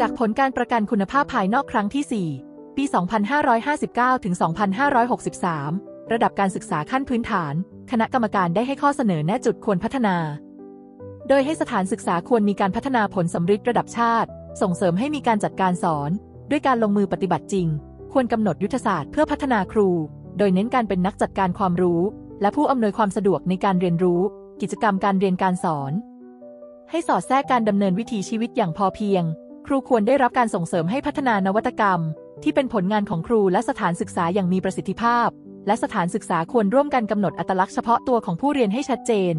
จากผลการประกันคุณภาพภายนอกครั้งที่ 4 ปี 2559 ถึง 2563 ระดับการศึกษาขั้นพื้นฐาน คณะกรรมการได้ให้ข้อเสนอแนะจุดควรพัฒนา โดยให้สถานศึกษาควรมีการพัฒนาผลสำฤทธิ์ระดับชาติ ส่งเสริมให้มีการจัดการสอน ด้วยการลงมือปฏิบัติจริง ควรกำหนดยุทธศาสตร์เพื่อพัฒนาครู โดยเน้นการเป็นนักจัดการความรู้ และผู้อำนวยความสะดวกในการเรียนรู้ กิจกรรมการเรียนการสอน ให้สอดแทรกการดำเนินวิถีชีวิตอย่างพอเพียง ครูควรได้รับการส่งเสริมให้พัฒนานวัตกรรม ที่เป็นผลงานของครูและสถานศึกษาอย่างมีประสิทธิภาพ และสถานศึกษาควรร่วมกันกำหนดอัตลักษณ์เฉพาะตัวของผู้เรียนให้ชัดเจน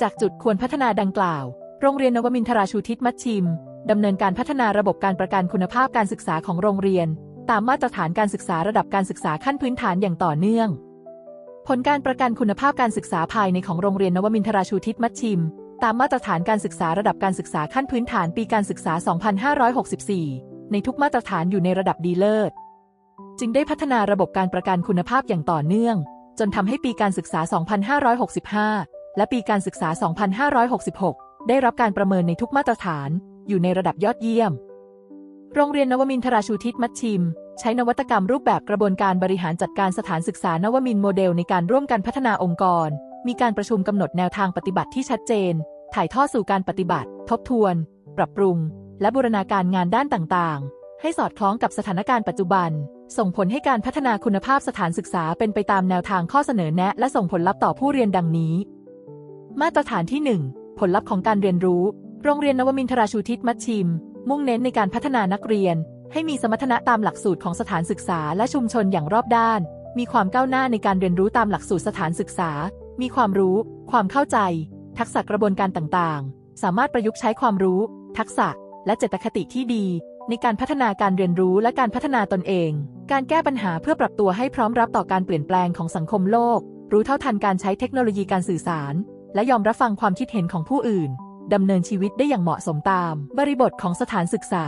จากจุดควรพัฒนาดังกล่าว โรงเรียนนวมินทราชูทิศมัชชิมดำเนินการพัฒนาระบบการประกันคุณภาพการศึกษาของโรงเรียน ตามมาตรฐานการศึกษาระดับการศึกษาขั้นพื้นฐานอย่างต่อเนื่อง ผลการประกันคุณภาพการศึกษาภายในของโรงเรียนนวมินทราชูทิศมัชชิม ตามมาตรฐานการศึกษาระดับการศึกษาขั้นพื้นฐานปีการศึกษา 2564 ในทุกมาตรฐานอยู่ในระดับดีเลิศ จึงได้พัฒนาระบบการประกันคุณภาพอย่างต่อเนื่อง จนทำให้ปีการศึกษา 2565 และปีการศึกษา 2566 ได้รับการประเมินในทุกมาตรฐาน อยู่ในระดับยอดเยี่ยม โรงเรียนนวมินทราชูทิศมัชชิม ใช้นวัตกรรมรูปแบบกระบวนการบริหารจัดการสถานศึกษานวมินโมเดลในการร่วมกันพัฒนาองค์กรมีการประชุมกำหนดแนวทางปฏิบัติที่ชัดเจน ถ่ายทอดสู่การปฏิบัติ ทบทวน ปรับปรุง และบูรณาการงานด้านต่างๆ ให้สอดคล้องกับสถานการณ์ปัจจุบัน ส่งผลให้การพัฒนาคุณภาพสถานศึกษาเป็นไปตามแนวทางข้อเสนอแนะ และส่งผลลัพธ์ต่อผู้เรียนดังนี้ มาตรฐานที่ 1 ผลลัพธ์ของการเรียนรู้ โรงเรียนนวมินทราชูทิศมัชชิม มุ่งเน้นในการพัฒนานักเรียน ให้มีสมรรถนะตามหลักสูตรของสถานศึกษาและชุมชนอย่างรอบด้าน มีความก้าวหน้าในการเรียนรู้ตามหลักสูตรสถานศึกษา มีความรู้ ความเข้าใจ ทักษะกระบวนการต่างๆ สามารถประยุกต์ใช้ความรู้ ทักษะ และเจตคติที่ดี ในการพัฒนาการเรียนรู้และการพัฒนาตนเอง การแก้ปัญหาเพื่อปรับตัวให้พร้อมรับต่อการเปลี่ยนแปลงของสังคมโลก รู้เท่าทันการใช้เทคโนโลยีการสื่อสาร และยอมรับฟังความคิดเห็นของผู้อื่นดำเนินชีวิตได้อย่างเหมาะสมตาม บริบทของสถานศึกษา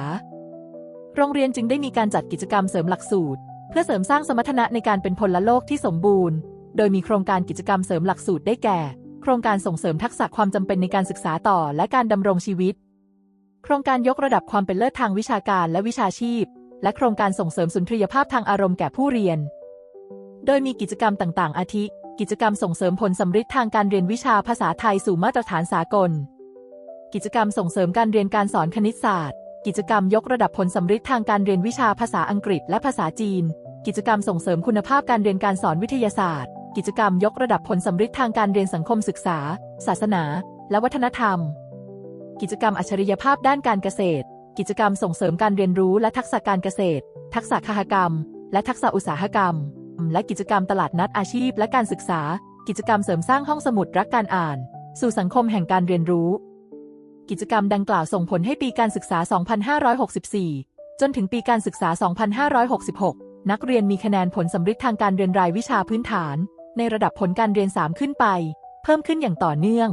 โรงเรียนจึงได้มีการจัดกิจกรรมเสริมหลักสูตร เพื่อเสริมสร้างสมรรถนะในการเป็นพลโลกที่สมบูรณ์ โดยมีโครงการกิจกรรมเสริมหลักสูตรได้แก่ โครงการส่งเสริมทักษะความจำเป็นในการศึกษาต่อและการดำรงชีวิต โครงการยกระดับความเป็นเลิศทางวิชาการและวิชาชีพ และโครงการส่งเสริมสุนทรียภาพทางอารมณ์แก่ผู้เรียน โดยมีกิจกรรมต่างๆ อาทิ กิจกรรมส่งเสริมผลสำฤทธิ์ทางการเรียนวิชาภาษาไทยสู่มาตรฐานสากล กิจกรรมส่งเสริมการเรียนการสอนคณิตศาสตร์ กิจกรรมยกระดับผลสำฤทธิ์ทางการเรียนวิชาภาษาอังกฤษและภาษาจีน กิจกรรมส่งเสริมคุณภาพการเรียนการสอนวิทยาศาสตร์ กิจกรรมยกระดับผลสำฤทธิ์ทางการเรียนสังคมศึกษา ศาสนา และวัฒนธรรม กิจกรรมอัจฉริยภาพด้านการเกษตร กิจกรรมส่งเสริมการเรียนรู้และทักษะการเกษตร ทักษะคหกรรม และทักษะอุตสาหกรรม และกิจกรรมตลาดนัดอาชีพและการศึกษา กิจกรรมเสริมสร้างห้องสมุดรักการอ่าน สู่สังคมแห่งการเรียนรู้ กิจกรรมดังกล่าวส่งผลให้ปีการศึกษา 2564 จนถึงปีการศึกษา 2566 นักเรียนมีคะแนนผลสำฤทธิ์ทางการเรียนรายวิชาพื้นฐาน ในระดับผลการเรียน 3 ขึ้นไป เพิ่มขึ้นอย่างต่อเนื่อง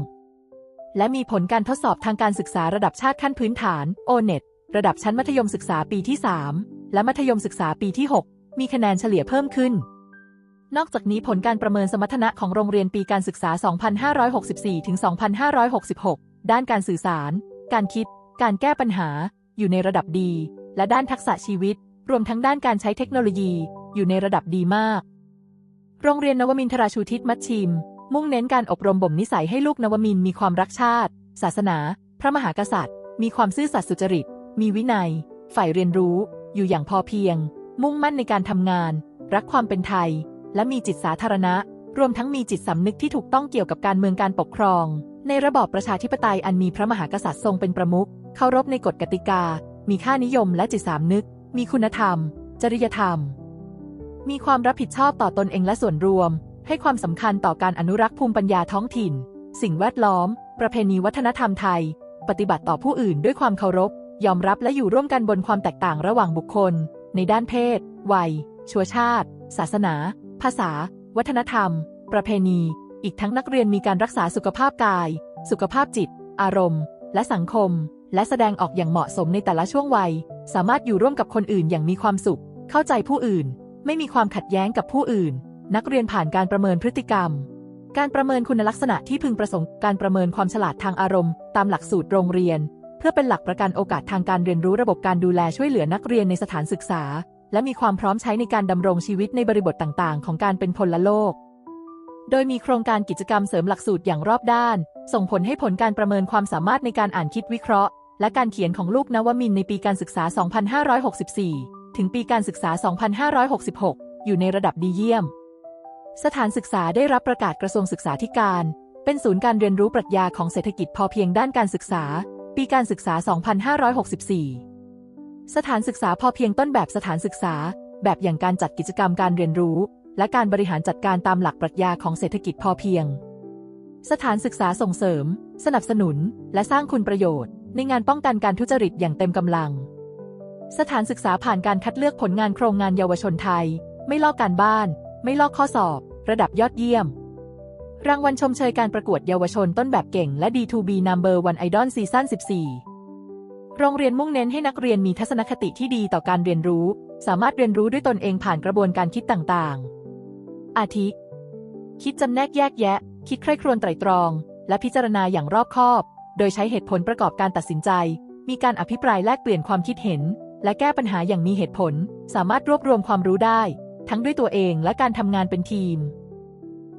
และมีผลการทดสอบทางการศึกษาระดับชาติขั้นพื้นฐาน O-NET ระดับชั้นมัธยมศึกษาปีที่ 3 และมัธยมศึกษาปีที่ 6 มีคะแนนเฉลี่ยเพิ่มขึ้น นอกจากนี้ผลการประเมินสมรรถนะของโรงเรียนปีการศึกษา 2564ถึง2566 ด้านการสื่อสาร การคิด การแก้ปัญหา อยู่ในระดับดี และด้านทักษะชีวิต รวมทั้งด้านการใช้เทคโนโลยี อยู่ในระดับดีมาก โรงเรียนนวมินทราชูทิศมัชชิม มุ่งเน้นการอบรมบ่มนิสัยให้ลูกนวมินมีความรักชาติ ศาสนา พระมหากษัตริย์ มีความซื่อสัตย์สุจริต มีวินัยใฝ่เรียนรู้ อยู่อย่างพอเพียง มุ่งมั่นในการทำงาน รักความเป็นไทย และมีจิตสาธารณะ รวมทั้งมีจิตสำนึกที่ถูกต้องเกี่ยวกับการเมืองการปกครอง ในระบอบประชาธิปไตยอันมีพระมหากษัตริย์ทรงเป็นประมุขเคารพในกฎกติกา มีค่านิยมและจิตสำนึก มีคุณธรรม จริยธรรม มีความรับผิดชอบต่อตนเองและส่วนรวม ให้ความสำคัญต่อการอนุรักษ์ภูมิปัญญาท้องถิ่น สิ่งแวดล้อม ประเพณีวัฒนธรรมไทย ปฏิบัติต่อผู้อื่นด้วยความเคารพ ยอมรับและอยู่ร่วมกันบนความแตกต่างระหว่างบุคคล ในด้านเพศ วัย ชัวชาติ ศาสนา ภาษา วัฒนธรรม ประเพณี อีกทั้งนักเรียนมีการรักษาสุขภาพกาย สุขภาพจิต อารมณ์ และสังคม และแสดงออกอย่างเหมาะสมในแต่ละช่วงวัย สามารถอยู่ร่วมกับคนอื่นอย่างมีความสุข เข้าใจผู้อื่น ไม่มีความขัดแย้งกับผู้อื่น นักเรียนผ่านการประเมินพฤติกรรม การประเมินคุณลักษณะที่พึงประสงค์ การประเมินความฉลาดทางอารมณ์ ตามหลักสูตรโรงเรียน เพื่อเป็นหลักประกันโอกาสทางการเรียนรู้ระบบการดูแลช่วยเหลือนักเรียนในสถานศึกษา และมีความพร้อมใช้ในการดำรงชีวิตในบริบทต่าง ๆ ของการเป็นพลโลก โดยมีโครงการกิจกรรมเสริมหลักสูตรอย่างรอบด้าน ส่งผลให้ผลการประเมินความสามารถในการอ่านคิดวิเคราะห์ และการเขียนของลูกนวมินในปีการศึกษา 2564 ถึงปีการศึกษา 2566 อยู่ในระดับดีเยี่ยม สถานศึกษาได้รับประกาศกระทรวงศึกษาธิการ เป็นศูนย์การเรียนรู้ปรัชญาของเศรษฐกิจพอเพียงด้านการศึกษา ปีการศึกษา 2564 สถานศึกษาพอเพียงต้นแบบสถานศึกษา แบบอย่างการจัดกิจกรรมการเรียนรู้ และการบริหารจัดการตามหลักปรัชญาของเศรษฐกิจพอเพียง สถานศึกษาส่งเสริม สนับสนุน และสร้างคุณประโยชน์ ในงานป้องกันการทุจริตอย่างเต็มกำลัง สถานศึกษาผ่านการคัดเลือกผลงานโครงงานเยาวชนไทย ไม่ลอกการบ้าน ไม่ลอกข้อสอบ ระดับยอดเยี่ยม รางวัลชมเชยการประกวดเยาวชนต้นแบบเก่งและ D2B Number One Idol Season 14 โรงเรียนมุ่งเน้นให้นักเรียนมีทัศนคติที่ดีต่อการเรียนรู้ สามารถเรียนรู้ด้วยตนเองผ่านกระบวนการคิดต่างๆ อาทิ คิดจำแนกแยกแยะ คิดใคร่ครวญไตร่ตรอง และพิจารณาอย่างรอบคอบ โดยใช้เหตุผลประกอบการตัดสินใจ มีการอภิปรายแลกเปลี่ยนความคิดเห็น และแก้ปัญหาอย่างมีเหตุผล สามารถรวบรวมความรู้ได้ ทั้งด้วยตัวเองและการทำงานเป็นทีม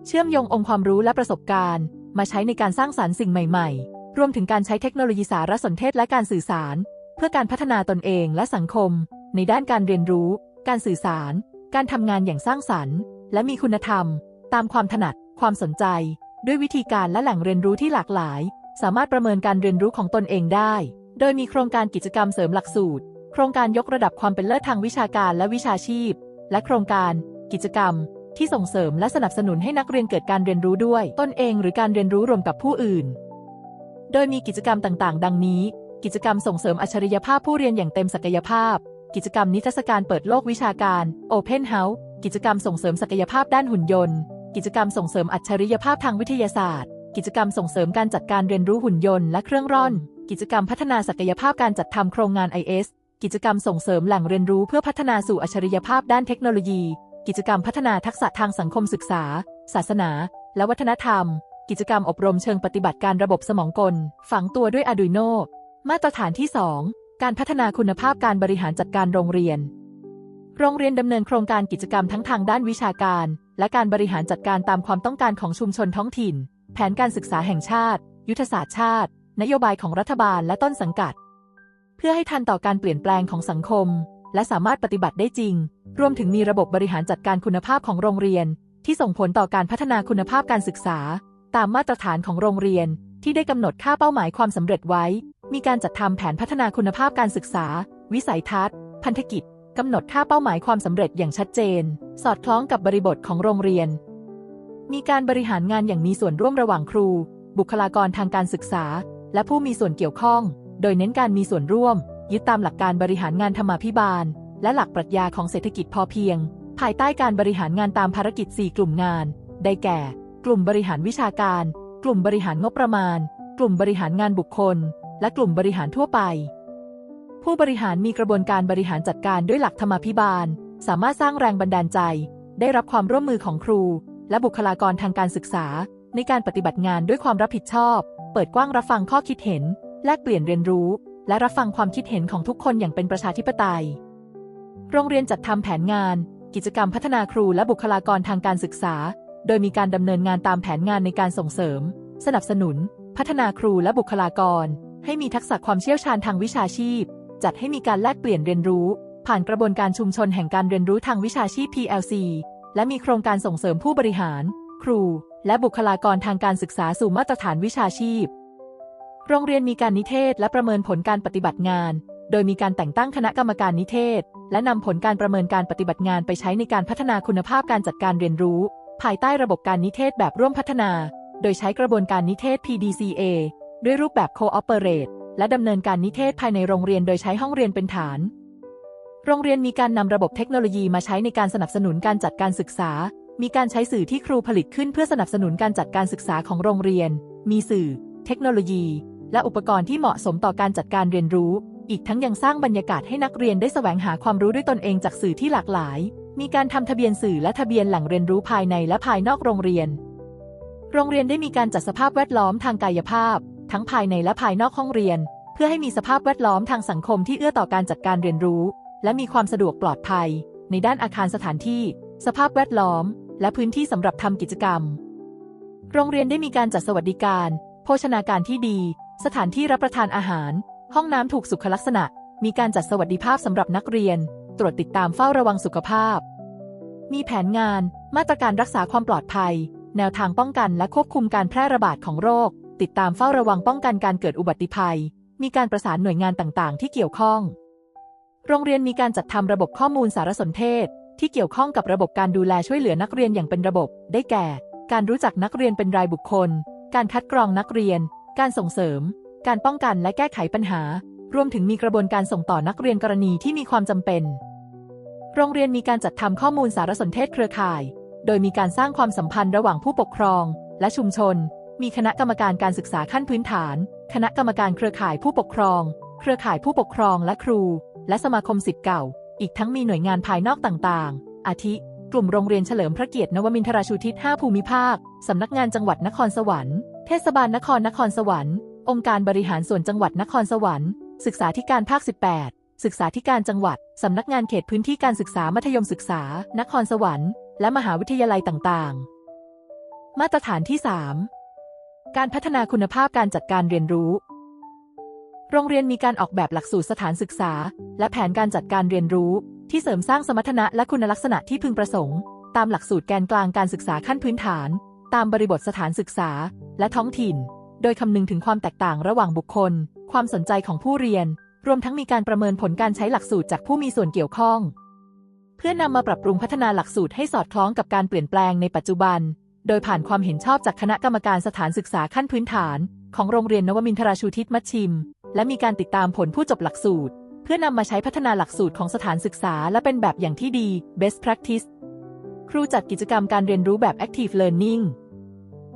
เชื่อมโยงองค์ความรู้และประสบการณ์ มาใช้ในการสร้างสารรค์สิ่งใหม่ ๆ รวมถึงการใช้เทคโนโลยีสารสนเทศและการสื่อสาร เพื่อการพัฒนาตนเองและสังคม ในด้านการเรียนรู้ การสื่อสาร การทำงานอย่างสร้างสรรค์ และมีคุณธรรม ตามความถนัด ความสนใจ ด้วยวิธีการและแหล่งเรียนรู้ที่หลากหลาย สามารถประเมินการเรียนรู้ของตนเองได้ โดยมีโครงการกิจกรรมเสริมหลักสูตร โครงการยกระดับความเป็นเลิศทางวิชาการและวิชาชีพ และโครงการ กิจกรรม ที่ส่งเสริมและสนับสนุนให้นักเรียนเกิดการเรียนรู้ด้วย ตนเองหรือการเรียนรู้รวมกับผู้อื่น โดยมีกิจกรรมต่างๆ ดังนี้ กิจกรรมส่งเสริมอัจฉริยภาพผู้เรียนอย่างเต็มศักยภาพ กิจกรรมนิทรรศการเปิดโลกวิชาการ Open House กิจกรรมส่งเสริมศักยภาพด้านหุ่นยนต์ กิจกรรมส่งเสริมอัจฉริยภาพทางวิทยาศาสตร์ กิจกรรมส่งเสริมการจัดการเรียนรู้หุ่นยนต์และเครื่องร่อน กิจกรรมพัฒนาศักยภาพการจัดทำโครงงาน IS กิจกรรมส่งเสริมแหล่งเรียนรู้เพื่อพัฒนาสู่อัจฉริยภาพด้านเทคโนโลยี กิจกรรมพัฒนาทักษะทางสังคมศึกษา ศาสนา และวัฒนธรรม กิจกรรมอบรมเชิงปฏิบัติการระบบสมองกล ฝังตัวด้วย Arduino มาตรฐานที่ 2 การพัฒนาคุณภาพการบริหารจัดการโรงเรียน โรงเรียนดำเนินโครงการกิจกรรมทั้งทางด้านวิชาการ และการบริหารจัดการตามความต้องการของชุมชนท้องถิ่น แผนการศึกษาแห่งชาติ ยุทธศาสตร์ชาติ นโยบายของรัฐบาลและต้นสังกัด พื่อให้ทันต่อการเปลี่ยนแปลงของสังคม และสามารถปฏิบัติได้จริง รวมถึงมีระบบบริหารจัดการคุณภาพของโรงเรียน ที่ส่งผลต่อการพัฒนาคุณภาพการศึกษา ตามมาตรฐานของโรงเรียน ที่ได้กำหนดค่าเป้าหมายความสำเร็จไว้ มีการจัดทำแผนพัฒนาคุณภาพการศึกษา วิสัยทัศน์ พันธกิจกำหนดค่าเป้าหมายความสำเร็จอย่างชัดเจน สอดคล้องกับบริบทของโรงเรียน มีการบริหารงานอย่างมีส่วนร่วมระหว่างครู บุคลากรทางการศึกษา และผู้มีส่วนเกี่ยวข้อง โดยเน้นการมีส่วนร่วม ยึดตามหลักการบริหารงานธรรมาภิบาล และหลักปรัชญาของเศรษฐกิจพอเพียง ภายใต้การบริหารงานตามภารกิจ 4 กลุ่มงาน ได้แก่ กลุ่มบริหารวิชาการ กลุ่มบริหารงบประมาณ กลุ่มบริหารงานบุคคล และกลุ่มบริหารทั่วไป ผู้บริหารมีกระบวนการบริหารจัดการด้วยหลักธรรมาภิบาล สามารถสร้างแรงบันดาลใจ ได้รับความร่วมมือของครู และบุคลากรทางการศึกษา ในการปฏิบัติงานด้วยความรับผิดชอบ เปิดกว้างรับฟังข้อคิดเห็น แลกเปลี่ยนเรียนรู้ และรับฟังความคิดเห็นของทุกคนอย่างเป็นประชาธิปไตย โรงเรียนจัดทำแผนงาน กิจกรรมพัฒนาครูและบุคลากรทางการศึกษา โดยมีการดำเนินงานตามแผนงานในการส่งเสริม สนับสนุน พัฒนาครูและบุคลากร ให้มีทักษะความเชี่ยวชาญทางวิชาชีพ จัดให้มีการแลกเปลี่ยนเรียนรู้ ผ่านกระบวนการชุมชนแห่งการเรียนรู้ทางวิชาชีพ PLC และมีโครงการส่งเสริมผู้บริหาร ครู และบุคลากรทางการศึกษาสู่มาตรฐานวิชาชีพ โรงเรียนมีการนิเทศและประเมินผลการปฏิบัติงาน โดยมีการแต่งตั้งคณะกรรมการนิเทศ และนำผลการประเมินการปฏิบัติงานไปใช้ในการพัฒนาคุณภาพการจัดการเรียนรู้ ภายใต้ระบบการนิเทศแบบร่วมพัฒนา โดยใช้กระบวนการนิเทศ PDCA ด้วยรูปแบบ Cooperate และดำเนินการนิเทศภายในโรงเรียนโดยใช้ห้องเรียนเป็นฐาน โรงเรียนมีการนำระบบเทคโนโลยีมาใช้ในการสนับสนุนการจัดการศึกษา มีการใช้สื่อที่ครูผลิตขึ้นเพื่อสนับสนุนการจัดการศึกษาของโรงเรียน มีสื่อ เทคโนโลยี และอุปกรณ์ที่เหมาะสมต่อการจัดการเรียนรู้ อีกทั้งยังสร้างบรรยากาศให้นักเรียนได้แสวงหาความรู้ด้วยตนเองจากสื่อที่หลากหลาย มีการทำทะเบียนสื่อและทะเบียนแหล่งเรียนรู้ภายในและภายนอกโรงเรียน โรงเรียนได้มีการจัดสภาพแวดล้อมทางกายภาพ ทั้งภายในและภายนอกห้องเรียน เพื่อให้มีสภาพแวดล้อมทางสังคมที่เอื้อต่อการจัดการเรียนรู้ และมีความสะดวกปลอดภัย ในด้านอาคารสถานที่ สภาพแวดล้อม และพื้นที่สำหรับทำกิจกรรม โรงเรียนได้มีการจัดสวัสดิการ โภชนาการที่ดี สถานที่รับประทานอาหาร ห้องน้ำถูกสุขลักษณะ มีการจัดสวัสดิภาพสำหรับนักเรียน ตรวจติดตามเฝ้าระวังสุขภาพ มีแผนงาน มาตรการรักษาความปลอดภัย แนวทางป้องกันและควบคุมการแพร่ระบาดของโรค ติดตามเฝ้าระวังป้องกันการเกิดอุบัติภัย มีการประสานหน่วยงานต่างๆ ที่เกี่ยวข้อง โรงเรียนมีการจัดทำระบบข้อมูลสารสนเทศ ที่เกี่ยวข้องกับระบบการดูแลช่วยเหลือนักเรียนอย่างเป็นระบบ ได้แก่ การรู้จักนักเรียนเป็นรายบุคคล การคัดกรองนักเรียน การส่งเสริม การป้องกันและแก้ไขปัญหา รวมถึงมีกระบวนการส่งต่อนักเรียนกรณีที่มีความจำเป็น โรงเรียนมีการจัดทำข้อมูลสารสนเทศเครือข่าย โดยมีการสร้างความสัมพันธ์ระหว่างผู้ปกครอง และชุมชน มีคณะกรรมการการศึกษาขั้นพื้นฐาน คณะกรรมการเครือข่ายผู้ปกครอง เครือข่ายผู้ปกครองและครู และสมาคมสิทธิ์เก่า อีกทั้งมีหน่วยงานภายนอกต่างๆ อาทิ กลุ่มโรงเรียนเฉลิมพระเกียรตินวมินทราชูทิศ 5 ภูมิภาค สำนักงานจังหวัดนครสวรรค์ เทศบาลนครนครสวรรค์ องค์การบริหารส่วนจังหวัดนครสวรรค์ ศึกษาธิการภาค 18 ศึกษาธิการจังหวัด สำนักงานเขตพื้นที่การศึกษามัธยมศึกษา นครสวรรค์ และมหาวิทยาลัยต่างๆ มาตรฐานที่ 3 การพัฒนาคุณภาพการจัดการเรียนรู้ โรงเรียนมีการออกแบบหลักสูตรสถานศึกษา และแผนการจัดการเรียนรู้ ที่เสริมสร้างสมรรถนะและคุณลักษณะที่พึงประสงค์ ตามหลักสูตรแกนกลางการศึกษาขั้นพื้นฐาน ตามบริบทสถานศึกษา และท้องถิ่น โดยคำนึงถึงความแตกต่างระหว่างบุคคล ความสนใจของผู้เรียน รวมทั้งมีการประเมินผลการใช้หลักสูตรจากผู้มีส่วนเกี่ยวข้อง เพื่อนำมาปรับปรุงพัฒนาหลักสูตรให้สอดคล้องกับการเปลี่ยนแปลงในปัจจุบัน โดยผ่านความเห็นชอบจากคณะกรรมการสถานศึกษาขั้นพื้นฐาน ของโรงเรียนนวมินทราชูทิศมัชชิม และมีการติดตามผลผู้จบหลักสูตร เพื่อนำมาใช้พัฒนาหลักสูตรของสถานศึกษา และเป็นแบบอย่างที่ดี best practice ครูจัดกิจกรรมการเรียนรู้แบบ active learning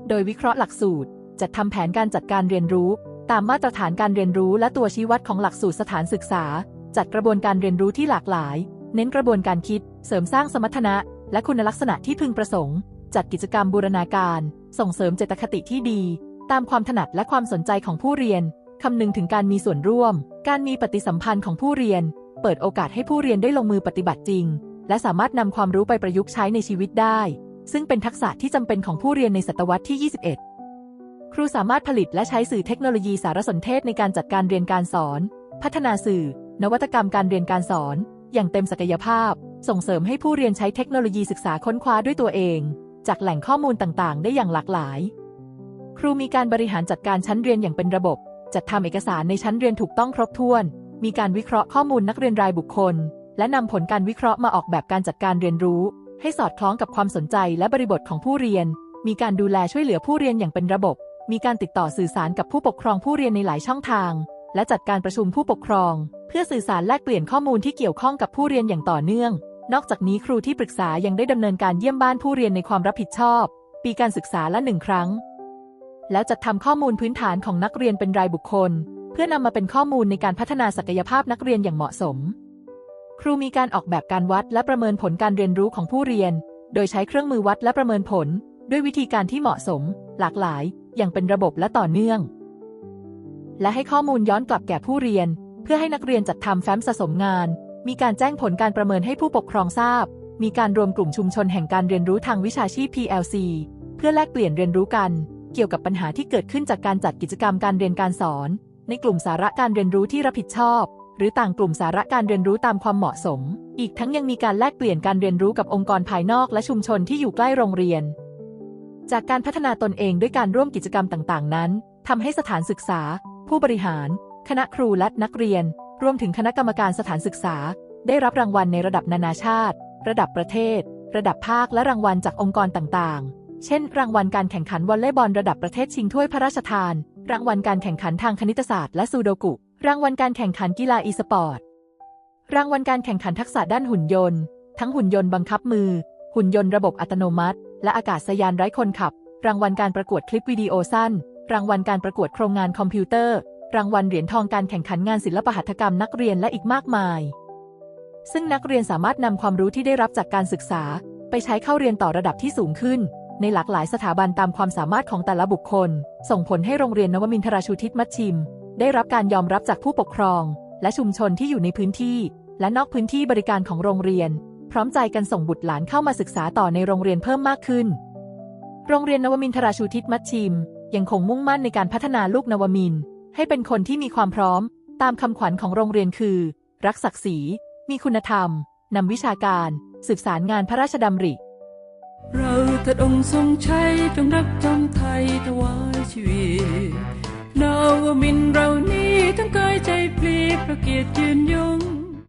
โดยวิเคราะห์หลักสูตร จัดทำแผนการจัดการเรียนรู้ ตามมาตรฐานการเรียนรู้และตัวชี้วัดของหลักสูตรสถานศึกษา จัดกระบวนการเรียนรู้ที่หลากหลาย เน้นกระบวนการคิด เสริมสร้างสมรรถนะ และคุณลักษณะที่พึงประสงค์ จัดกิจกรรมบูรณาการ ส่งเสริมเจตคติที่ดี ตามความถนัดและความสนใจของผู้เรียนคำนึงถึงการมีส่วนร่วม การมีปฏิสัมพันธ์ของผู้เรียน เปิดโอกาสให้ผู้เรียนได้ลงมือปฏิบัติจริง และสามารถนำความรู้ไปประยุกต์ใช้ในชีวิตได้ ซึ่งเป็นทักษะที่จำเป็นของผู้เรียนในศตวรรษที่ 21 ครูสามารถผลิตและใช้สื่อเทคโนโลยีสารสนเทศในการจัดการเรียนการสอน พัฒนาสื่อ นวัตกรรมการเรียนการสอน อย่างเต็มศักยภาพ ส่งเสริมให้ผู้เรียนใช้เทคโนโลยีศึกษาค้นคว้าด้วยตัวเอง จากแหล่งข้อมูลต่างๆ ได้อย่างหลากหลาย ครูมีการบริหารจัดการชั้นเรียนอย่างเป็นระบบ จัดทำเอกสารในชั้นเรียนถูกต้องครบถ้วน มีการวิเคราะห์ข้อมูลนักเรียนรายบุคคล และนำผลการวิเคราะห์มาออกแบบการจัดการเรียนรู้ ให้สอดคล้องกับความสนใจและบริบทของผู้เรียน มีการดูแลช่วยเหลือผู้เรียนอย่างเป็นระบบ มีการติดต่อสื่อสารกับผู้ปกครองผู้เรียนในหลายช่องทาง และจัดการประชุมผู้ปกครอง เพื่อสื่อสารแลกเปลี่ยนข้อมูลที่เกี่ยวข้องกับผู้เรียนอย่างต่อเนื่อง นอกจากนี้ครูที่ปรึกษายังได้ดำเนินการเยี่ยมบ้านผู้เรียนในความรับผิดชอบ ปีการศึกษาละหนึ่งครั้ง แล้วจัดทำข้อมูลพื้นฐานของนักเรียนเป็นรายบุคคล เพื่อนำมาเป็นข้อมูลในการพัฒนาศักยภาพนักเรียนอย่างเหมาะสม ครูมีการออกแบบการวัดและประเมินผลการเรียนรู้ของผู้เรียน โดยใช้เครื่องมือวัดและประเมินผล ด้วยวิธีการที่เหมาะสม หลากหลาย อย่างเป็นระบบและต่อเนื่อง และให้ข้อมูลย้อนกลับแก่ผู้เรียน เพื่อให้นักเรียนจัดทำแฟ้มสะสมงาน มีการแจ้งผลการประเมินให้ผู้ปกครองทราบ มีการรวมกลุ่มชุมชนแห่งการเรียนรู้ทางวิชาชีพ PLC เพื่อแลกเปลี่ยนเรียนรู้กัน เกี่ยวกับปัญหาที่เกิดขึ้นจากการจัดกิจกรรมการเรียนการสอน ในกลุ่มสาระการเรียนรู้ที่รับผิดชอบ หรือต่างกลุ่มสาระการเรียนรู้ตามความเหมาะสม อีกทั้งยังมีการแลกเปลี่ยนการเรียนรู้กับองค์กรภายนอกและชุมชนที่อยู่ใกล้โรงเรียน จากการพัฒนาตนเองด้วยการร่วมกิจกรรมต่างๆ นั้นทำให้สถานศึกษา ผู้บริหาร คณะครูและนักเรียน รวมถึงคณะกรรมการสถานศึกษา ได้รับรางวัลในระดับนานาชาติ ระดับประเทศ ระดับภาคและรางวัลจากองค์กรต่างๆเช่น รางวัลการแข่งขันวอลเลย์บอลระดับประเทศชิงถ้วยพระราชทาน รางวัลการแข่งขันทางคณิตศาสตร์และซูโดกุ รางวัลการแข่งขันกีฬาอีสปอร์ต รางวัลการแข่งขันทักษะด้านหุ่นยนต์ ทั้งหุ่นยนต์บังคับมือ หุ่นยนต์ระบบอัตโนมัติ และอากาศยานไร้คนขับ รางวัลการประกวดคลิปวิดีโอสั้น รางวัลการประกวดโครงงานคอมพิวเตอร์ รางวัลเหรียญทองการแข่งขันงานศิลปหัตถกรรมนักเรียนและอีกมากมาย ซึ่งนักเรียนสามารถนำความรู้ที่ได้รับจากการศึกษา ไปใช้เข้าเรียนต่อระดับที่สูงขึ้น ในหลากหลายสถาบันตามความสามารถของแต่ละบุคคล ส่งผลให้โรงเรียนนวมินทราชูทิศมัชชิม ได้รับการยอมรับจากผู้ปกครอง และชุมชนที่อยู่ในพื้นที่ และนอกพื้นที่บริการของโรงเรียน พร้อมใจกันส่งบุตรหลานเข้ามาศึกษาต่อในโรงเรียนเพิ่มมากขึ้น โรงเรียนนวมินทราชูทิศมัชชิม ยังคงมุ่งมั่นในการพัฒนาลูกนวมิน ให้เป็นคนที่มีความพร้อม ตามคำขวัญของโรงเรียนคือ รักศักดิ์ศรี มีคุณธรรมนำวิชาการ สืบสารงานพระราชดำริ เราเถิดองค์ทรงชัยจงรักจำไทยถวายชีวิต นาวมินทร์เรานี้ทั้งกายใจพลีพระเกียรติยืนยง